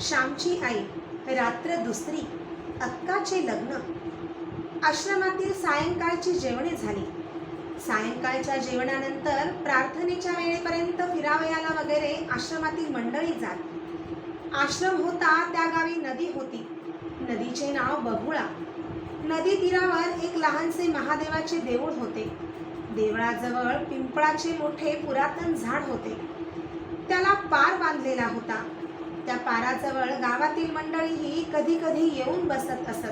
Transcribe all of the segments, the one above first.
श्यामची आई रात्र दुसरी अक्काचे लग्न. आश्रमातील सायंकाळची जेवणे झाली. सायंकाळच्या जेवणानंतर प्रार्थनेच्या वेळेपर्यंत फिरावयाला वगैरे आश्रमातील मंडळी जात. आश्रम होता त्या गावी नदी होती. नदीचे नाव बघुळा नदी तीरावर एक लहानसे महादेवाचे देऊळ होते. देवळाजवळ पिंपळाचे मोठे पुरातन झाड होते. त्याला पार बांधलेला होता. त्या पाराजवळ गावातील मंडळीही कधी कधी येऊन बसत असत.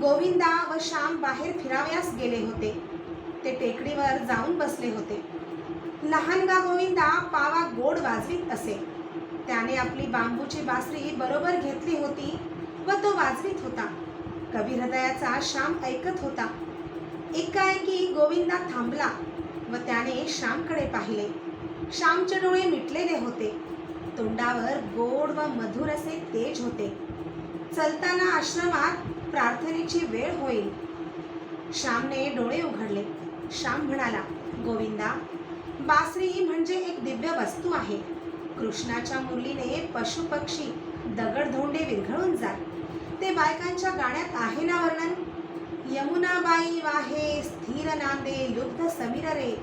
गोविंदा व श्याम बाहेर फिरावयास गेले होते. ते टेकडीवर जाऊन बसले होते. लहानगा गोविंदा पावा गोड वाजवीत असे. त्याने आपली बांबूची बासरी बरोबर घेतली होती व तो वाजवीत होता. कवी हृदयाचा श्याम ऐकत होता. एकाएकी गोविंदा थांबला व त्याने श्यामकडे पाहिले. श्यामचे डोळे मिटलेले होते. तोंडावर गोड व मधुर असे तेज होते. चलताना आश्रमात प्रार्थनेची वेळ होईल. श्यामने डोळे उघडले. श्याम म्हणाला गोविंदा बासरी म्हणजे एक दिव्य वस्तू आहे. कृष्णाच्या मुलीने पशुपक्षी दगडधोंडे विरघळून जात. ते बायकांच्या गाण्यात आहे ना वर्णन? यमुनाबाई वाहे स्थिर नादे लुब्ध समीर रे.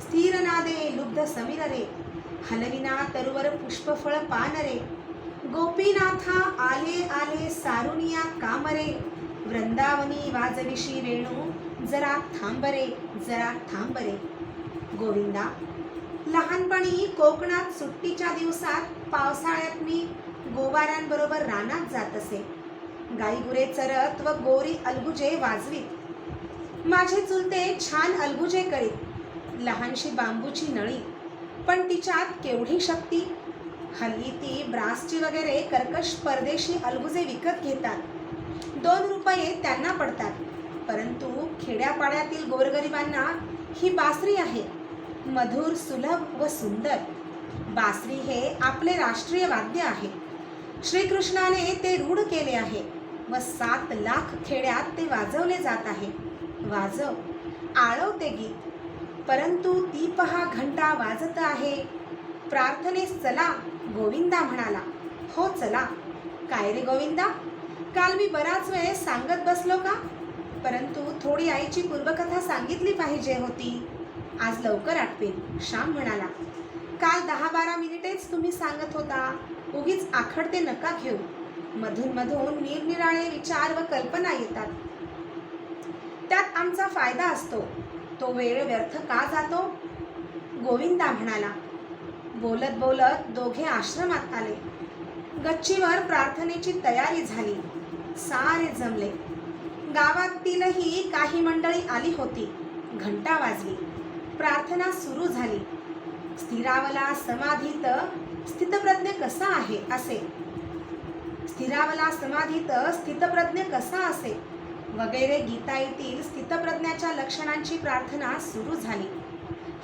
स्थिर नादे लुब्ध समीर रे. हलविना तरुवर पुष्पफळ पानरे. गोपीनाथा आले आले सारुनिया कामरे. वृंदावनी वाजविशी वेणू जरा थांबरे जरा थांबरे. गोविंदा लहानपणी कोकणात सुट्टीच्या दिवसात पावसाळ्यात मी गोवाऱ्यांबरोबर रानात जात असे. गाईगुरे चरत व गोरी अलगुजे वाजवीत. माझे चुलते छान अलगुजे करीत. लहानशी बांबूची नळी. पण तिच्यात केवढी शक्ती? हल्ली ती ब्रासची वगैरे कर्कश परदेशी अलगुजे विकत घेतात. दोन रुपये त्यांना पडतात. परंतु खेड्यापाड्यातील गोरगरिबांना ही बासरी आहे. मधुर सुलभ व सुंदर. बासरी हे आपले राष्ट्रीय वाद्य आहे. श्रीकृष्णाने ते रूढ केले आहे व सात लाख खेड्यात ते वाजवले जात आहे. वाजव आळव ते गीत. परंतु ती पहा घंटा वाजत आहे. प्रार्थनेस चला गोविंदा म्हणाला. हो चला. काय रे गोविंदा? काल मी बराच वेळेस सांगत बसलो का? परंतु थोडी आईची पूर्वकथा सांगितली पाहिजे होती. आज लवकर आठवेल श्याम म्हणाला. काल दहा बारा मिनिटेच तुम्ही सांगत होता. उगीच आखडते नका घेऊ. मधून मधून निरनिराळे विचार व कल्पना येतात. त्यात आमचा फायदा असतो. तो वेळ व्यर्थ का जातो? गोविंदा म्हणाला. बोलत बोलत दोघे आश्रमात आले. गच्चीवर प्रार्थनेची तयारी झाली. सारे जमले. गावातीलही काही मंडळी आली होती. घंटा वाजली. प्रार्थना सुरू झाली. स्थिरावला समाधीत स्थितप्रज्ञ कसा आहे असे? स्थिरावला समाधीत स्थितप्रज्ञ कसा असे? वगैरे गीता येथील स्थितप्रज्ञाच्या लक्षणांची प्रार्थना सुरू झाली.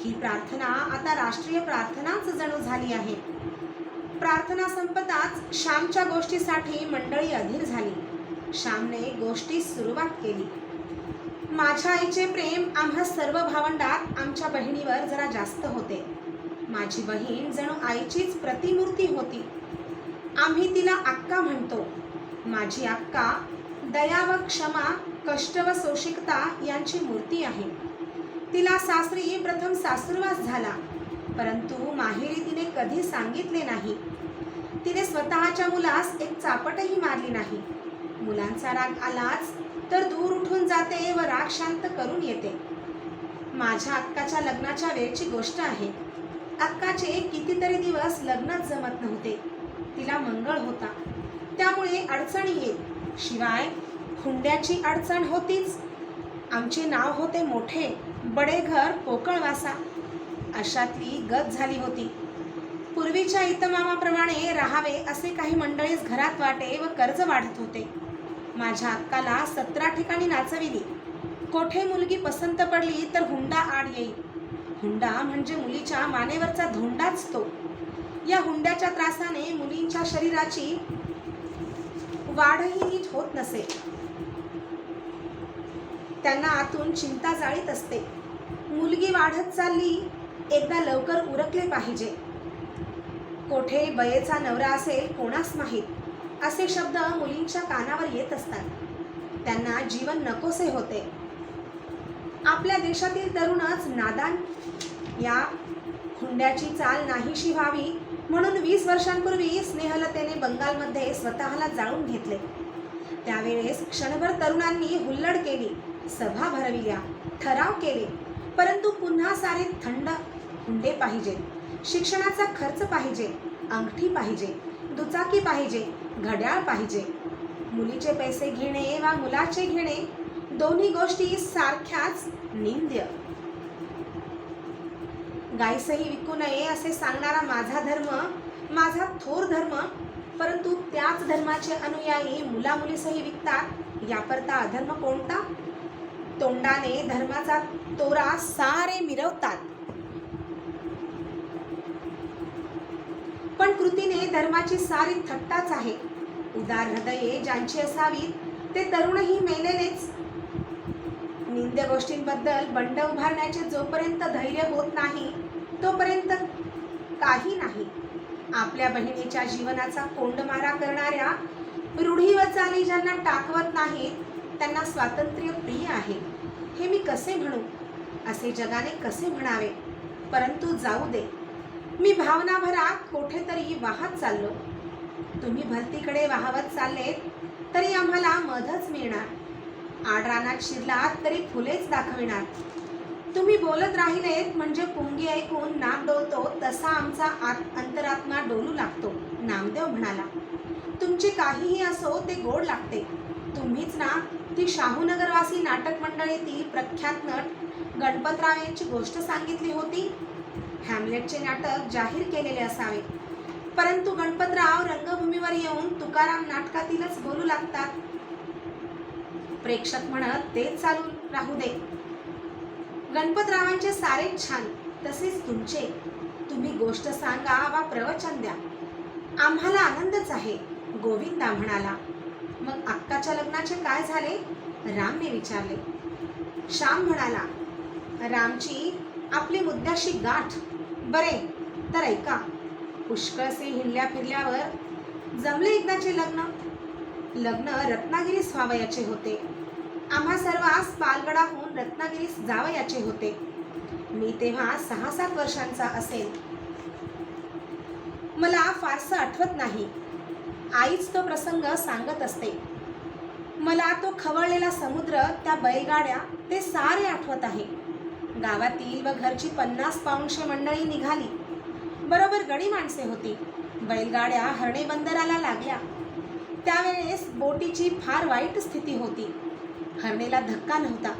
ही प्रार्थना आता राष्ट्रीय प्रार्थनाच जणू झाली आहे. प्रार्थना संपताच श्यामच्या गोष्टीसाठी मंडळी अधीर झाली. श्यामने गोष्टीस सुरुवात केली. माझ्या आईचे प्रेम आम्हा सर्व भावंडात आमच्या बहिणीवर जरा जास्त होते. माझी बहीण जणू आईचीच प्रतिमूर्ती होती. आम्ही तिला अक्का म्हणतो. माझी अक्का दया व क्षमा कष्ट व सोशिकता यांची मूर्ती आहे. तिला सासरी प्रथम सासूरवास झाला परंतु माहेरी तिने कधी सांगितले नाही. तिने स्वतःच्या मुलास एक चापटही मारली नाही. मुलांचा राग आलाच तर दूर उठून जाते व राग शांत करून येते. माझ्या अक्काच्या लग्नाच्या वेळची गोष्ट आहे. अक्काचे कितीतरी दिवस लग्नच जमत नव्हते. तिला मंगळ होता. त्यामुळे अडचणी येत शिवाय हुंड्याची अडचण होतीच. आमचे नाव होते मोठे बडे घर पोकळवासा अशातली गत झाली होती. पूर्वीच्या इतमामाप्रमाणे राहावे असे काही मंडळीच घरात वाटे व कर्ज वाढत होते. माझ्या अक्काला सतरा ठिकाणी नाचविली. कोठे मुलगी पसंत पडली तर हुंडा आड येईल. हुंडा म्हणजे मुलीच्या मानेवरचा धोंडाच तो. या हुंड्याच्या त्रासाने मुलींच्या शरीराची वाढही नीट होत नसे. त्यांना आतून चिंता जाळीत असते. मुलगी वाढत चालली एकदा लवकर उरकले पाहिजे. कोठे बयेचा नवरा असेल कोणास माहीत? असे शब्द मुलींच्या कानावर येत असतात. त्यांना जीवन नकोसे होते. आपल्या देशातील तरुणच नादान या हुंड्याची चाल नाहीशी व्हावी म्हणून वीस वर्षांपूर्वी स्नेहलतेने बंगालमध्ये स्वतःला जाळून घेतले. त्यावेळेस क्षणभर तरुणांनी हुल्लड केली सभा भरविल्या ठराव केले परंतु पुन्हा सारे थंड हुंडे पाहिजे शिक्षणाचा खर्च पाहिजे अंगठी पाहिजे दुचाकी पाहिजे घड्याळ पाहिजे. मुलीचे पैसे घेणे वा मुलाचे घेणे दोन्ही गोष्टी सारख्याच निंद्य. गायसही विकू नये असे सांगणारा माझा धर्म माझा थोर धर्म परंतु त्याच धर्माचे अनुयायी मुलामुलीसही विकतात याकरता अधर्म कोणता? तोंडाने धर्माचा तोरा सारे मिरवतात. पण कृतीने धर्माची सारी थट्टाच आहे. उदार हृदये ज्यांची असावीत ते तरुणही मेलेलेच निंद्य गोष्टींबद्दल बंड उभारण्याचे जोपर्यंत धैर्य होत नाही तोपर्यंत काही नाही. आपल्या बहिणीच्या जीवनाचा कोंडमारा करणाऱ्या रूढी व चाली ज्यांना टाकवत नाहीत त्यांना स्वातंत्र्य प्रिय आहे. हे मी कसे म्हणू? असे जगाने कसे म्हणावे? परंतु जाऊ दे. मी भावनाभरात कोठेतरी वाहत चाललो. तुम्ही भलतीकडे वाहवत चाललेत तरी आम्हाला मधच मिळणार. आडरानात शिरलात तरी फुलेच दाखविणार. तुम्ही बोलत राहिलेत म्हणजे पुंगी ऐकून नाक डोलतो तसा आमचा आत अंतरात्मा डोलू लागतो नामदेव म्हणाला. तुमचे काहीही असो ते गोड लागते. तुम्हीच ना ती शाहूनगरवासी नाटक मंडळीतील प्रख्यात नट गणपतराव यांची गोष्ट सांगितली होती? हॅमलेटचे नाटक जाहीर केलेले असावे. परंतु गणपतराव रंगभूमीवर येऊन तुकाराम नाटकातीलच बोलू लागतात. प्रेक्षक म्हणत तेच चालू राहू दे. गणपतरावांचे सारे छान तसेच तुमचे. तुम्ही गोष्ट सांगा वा प्रवचन द्या. आम्हाला आनंदच आहे गोविंदा म्हणाला. मग अक्काच्या लग्नाचे काय झाले? रामने विचारले. श्याम म्हणाला रामची आपली मुद्द्याशी गाठ. बरे तर ऐका. पुष्कळसे हिंडल्या फिरल्यावर जमले एकदाचे लग्न. लग्न रत्नागिरीस व्हावयाचे होते. आम्हा सर्वांस पालगडाहून रत्नागिरीस जावयाचे होते. मी तेव्हा सहा सात वर्षांचा असेल मला फारसं आठवत नाही. आईच तो प्रसंग सांगत असते. मला तो खवळलेला समुद्र त्या बैलगाड्या ते सारे आठवत आहे. गावातील व घरची पन्नास पाऊणशे मंडळी निघाली. बरोबर गडी माणसे होती. बैलगाड्या हरणे बंदराला लागल्या. त्यावेळेस बोटीची फार वाईट स्थिती होती. हरणेला धक्का नव्हता.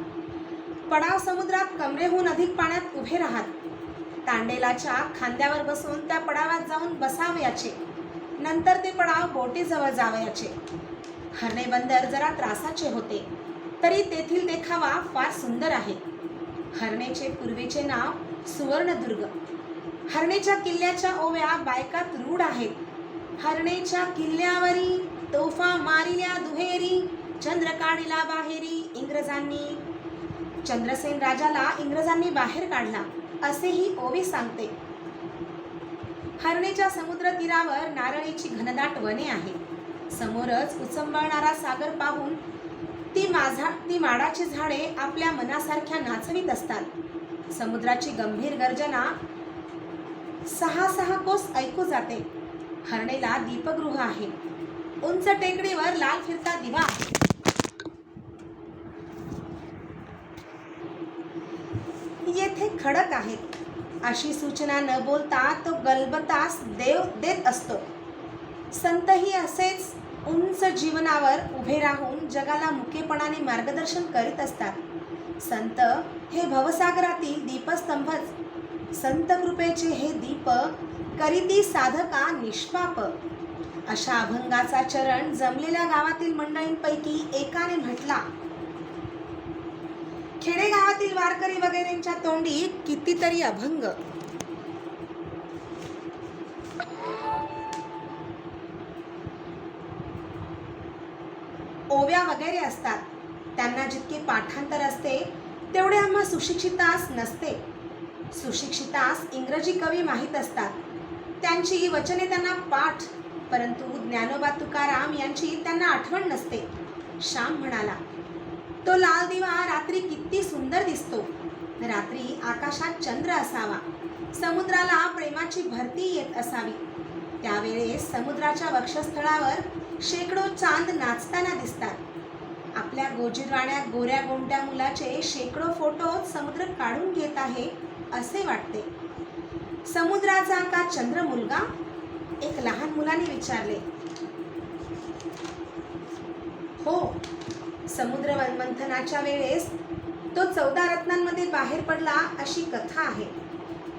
पडाव समुद्रात कमरेहून अधिक पाण्यात उभे राहत. तांडेलाच्या खांद्यावर बसून त्या पडावात जाऊन बसावयाचे. नंतर ते पडाव बोटीजवळ जावयाचे. हरणे बंदर जरा त्रासाचे होते. तरी तेथील देखावा फार सुंदर आहे. हरणेचे पूर्वीचे नाव सुवर्णदुर्ग. हरणेच्या किल्ल्याच्या ओव्या बायकात रूढ आहेत. हरणेच्या किल्ल्यावरी तोफा मारिल्या दुहेरी चंद्र काढला बाहेरी इंग्रजांनी चंद्रसेन राजाला इंग्रजांनी बाहेर काढला असेही ओवी सांगते. हरणेच्या समुद्र तीरावर नारळीची घनदाट वने आहे. समोरच उचंबळणारा सागर पाहून ती माझा ती माडाची झाडे आपल्या मनासारख्या नाचवीत असतात. समुद्राची गंभीर गर्जना सहा सहा कोस ऐकू जाते. हरणेला दीपगृह आहे. उंच टेकडीवर लाल फिरता दिवा आहे. येथे खडक आहेत. अशी सूचना न बोलता तो गलबतास देव देत असतो. संतही असेच उंच जीवनावर उभे राहून जगाला मुकेपणाने मार्गदर्शन करीत असतात. संत हे भवसागरातील दीपस्तंभच. संत कृपेचे हे दीप करीती साधका निष्पाप. अशा अभंगाचा चरण जमलेल्या गावातील मंडळींपैकी एकाने म्हटला खेडेगावातील वारकरी वगैरेंच्या तोंडी कितीतरी अभंग. ओव्या वगैरे असतात. त्यांना जितके पाठांतर असते तेवढे आम्हा सुशिक्षितास नसते. सुशिक्षितास इंग्रजी कवी माहीत असतात. त्यांची वचने त्यांना पाठ परंतु ज्ञानोबा तुकाराम यांची त्यांना आठवण नसते. श्याम म्हणाला तो लाल दिवा रात्री किती सुंदर दिसतो. रात्री आकाशात चंद्र असावा. समुद्राला प्रेमाची भरती येत असावी. त्यावेळेस समुद्राच्या वक्षस्थळावर शेकडो चांद नाचताना दिसतात. आपल्या गोजीरवाण्या गोऱ्या गोंड्या मुलाचे शेकडो फोटो समुद्र काढून घेत आहे असे वाटते. समुद्राचा का चंद्र मुलगा? एक लहान मुलाने विचारले. हो समुद्र मंथनाच्या वेळेस तो चौदा रत्नांमध्ये बाहेर पडला अशी कथा आहे.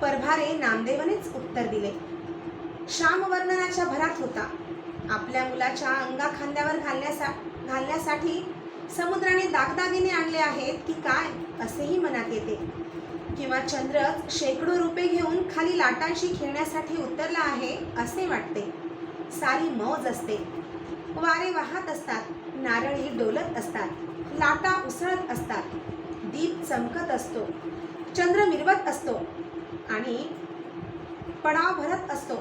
परभारे नामदेवानेच उत्तर दिले. श्याम वर्णनाच्या भरात होता. आपल्या मुलाच्या अंगा खांद्यावर घालण्यासा घालण्यासाठी समुद्राने दागदागिने आणले आहेत की काय असेही मनात येते. किंवा चंद्रच शेकडो रुपये घेऊन खाली लाटांशी खेळण्यासाठी उतरला आहे असे वाटते. सारी मौज असते. वारे वाहत असतात. नारळी डोलत असतात लाटा उसळत असतात दीप चमकत असतो चंद्र मिरवत असतो आणि पडाव भरत असतो.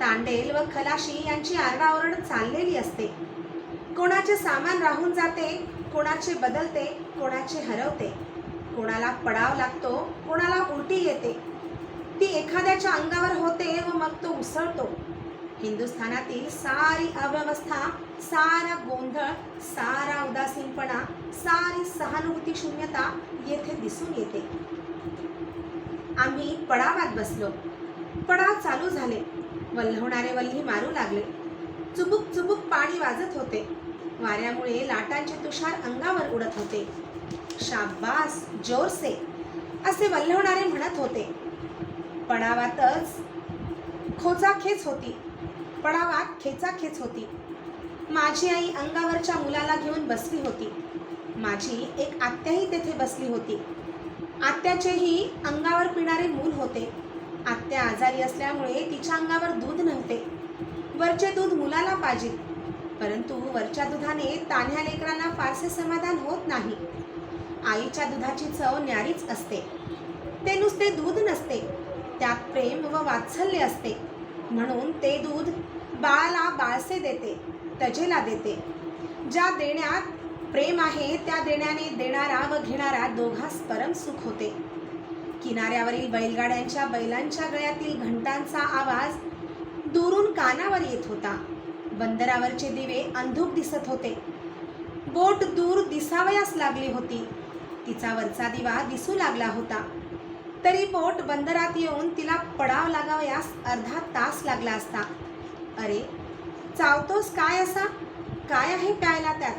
तांडेल व खलाशी यांची आरडाओरड चाललेली असते. कोणाचे सामान राहून जाते कोणाचे बदलते कोणाचे हरवते. कोणाला पडाव लागतो कोणाला उलटी येते. ती एखाद्याच्या अंगावर होते व मग तो उसळतो. हिंदुस्थानातील सारी अव्यवस्था सारा गोंधळ सारा उदासीनपणा सारी सहानुभूती शून्यता येथे दिसून येते. आम्ही पडावात बसलो. पडाव चालू झाले. वल्हवणारे वल्ही मारू लागले. चुबुक चुबुक पाणी वाजत होते. वाऱ्यामुळे लाटांचे तुषार अंगावर उडत होते. शाबास जोरसे असे वल्हवणारे म्हणत होते. पडावातच खोचाखेच होती. झोपडावात खेचाखेच होती. माझी आई अंगावरच्या मुलाला घेऊन बसली होती. माझी एक आत्याही तेथे बसली होती. आत्याचेही अंगावर पिणारे मूल होते. आत्या आजारी असल्यामुळे तिच्या अंगावर दूध नव्हते. वरचे दूध मुलाला पाहिजे. परंतु वरच्या दुधाने तान्ह्या लेकरांना फारसे समाधान होत नाही. आईच्या दुधाची चव न्यारीच असते. ते नुसते दूध नसते. त्यात प्रेम व वात्सल्य असते. म्हणून ते दूध बाळाला बाळसे देते तजेला देते. ज्या देण्यात प्रेम आहे त्या देण्याने देणारा व घेणारा दोघास परम सुख होते. किनाऱ्यावरील बैलगाड्यांच्या बैलांच्या गळ्यातील घंटांचा आवाज दुरून कानावर येत होता. बंदरावरचे दिवे अंधुक दिसत होते. बोट दूर दिसावयास लागली होती. तिचा वरचा दिवा दिसू लागला होता. तरी बोट बंदरात येऊन तिला पडाव लागावयास अर्धा तास लागला असता. अरे चावतोस काय असा? काय आहे प्यायला त्यात?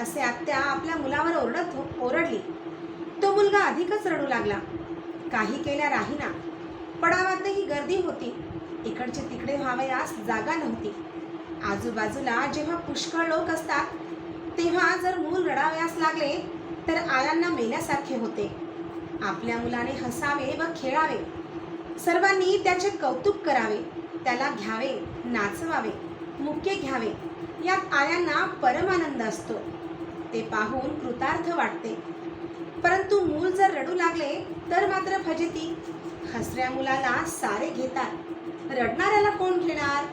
असे आत्या आपल्या मुलावर ओरडत हो- ओरडली. तो मुलगा अधिकच रडू लागला. काही केल्या राहीना. पडावातही गर्दी होती. इकडचे तिकडे व्हावयास जागा नव्हती. आजूबाजूला जेव्हा पुष्कळ लोक असतात तेव्हा जर मूल रडावयास लागले तर आयांना मेल्यासारखे होते. आपल्या मुलाने हसावे व खेळावे. सर्वांनी त्याचे कौतुक करावे. त्याला घ्यावे. नाचवावे मुके घ्यावे यात आयांना परमानंद असतो. ते पाहून कृतार्थ वाटते. परंतु मूल जर रडू लागले तर मात्र फजिती. हसऱ्या मुलाला सारे घेतात. रडणाऱ्याला कोण घेणार?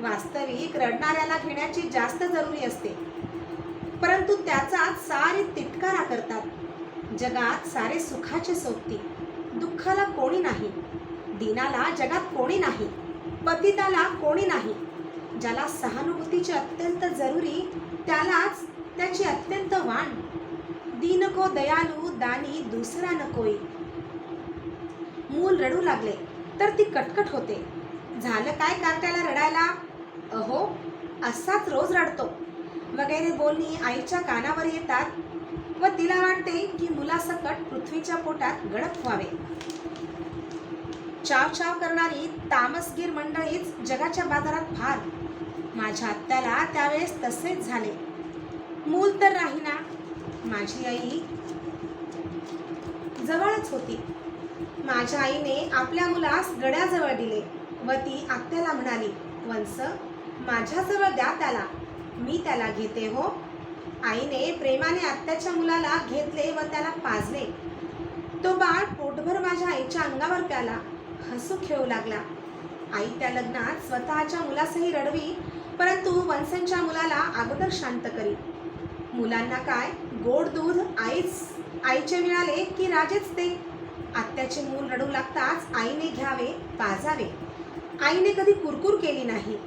वास्तविक रडणाऱ्याला घेण्याची जास्त जरुरी असते. परंतु त्याचा सारे तिटकारा करतात. जगात सारे सुखाचे सोबती. दुःखाला कोणी नाही. दिनाला जगात कोणी नाही. पतिताला कोणी नाही. ज्याला सहानुभूतीची अत्यंत जरुरी त्यालाच त्याची अत्यंत वाण. दीनको दयालू दानी दुसरा नकोई मूल रडू लागले तर ती कटकट होते. झालं काय कार्ट्याला रडायला? अहो असाच रोज रडतो. वगैरे बोलणी आईच्या कानावर येतात व तिला वाटते की मुलासकट पृथ्वीच्या पोटात गडप व्हावे. चाव चाव करणारी तामसगीर मंडळीच जगाच्या बाजारात फार माझ्या आत्याला त्यावेळेस तसेच झाले. मूल तर राहीना माझी आई जवळच होती. माझ्या आईने आपल्या मुलास गड्याजवळ दिले व ती आत्याला म्हणाली वंस माझ्याजवळ द्या त्याला. मी त्याला घेते हो. आईने प्रेमाने आत्याच्या मुलाला घेतले व त्याला पाजले. तो बाळ पोटभर माझ्या आईच्या अंगावर प्याला. हसू खेळू लागला. आई त्या लग्नात स्वतःच्या मुलासही रडवी परंतु वंसनच्या मुलाला अगोदर शांत करी. मुलांना काय? गोड दूध आईच आईचे मिळाले की राजेच ते. आत्याचे मूल रडू लागताच आईने घ्यावे पाजावे. आईने कधी कुरकुर केली नाही.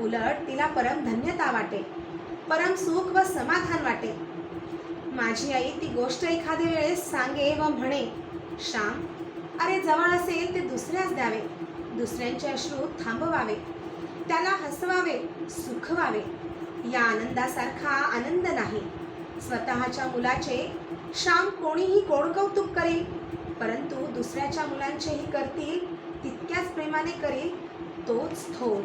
उलट तिला परम धन्यता वाटे परम सुख व समाधान वाटे. माझी आई ती गोष्ट एखाद्या वेळेस सांगे व म्हणे श्याम अरे जवळ असेल ते दुसऱ्यास द्यावे. दुसऱ्यांचे अश्रू थांबवावे. त्याला हसवावे सुखवावे. या आनंदासारखा आनंद नाही. स्वतःच्या मुलाचे श्याम कोणीही कोडकौतुक करेल परंतु दुसऱ्याच्या मुलांचेही करतील तितक्याच प्रेमाने करेल तोच थोर.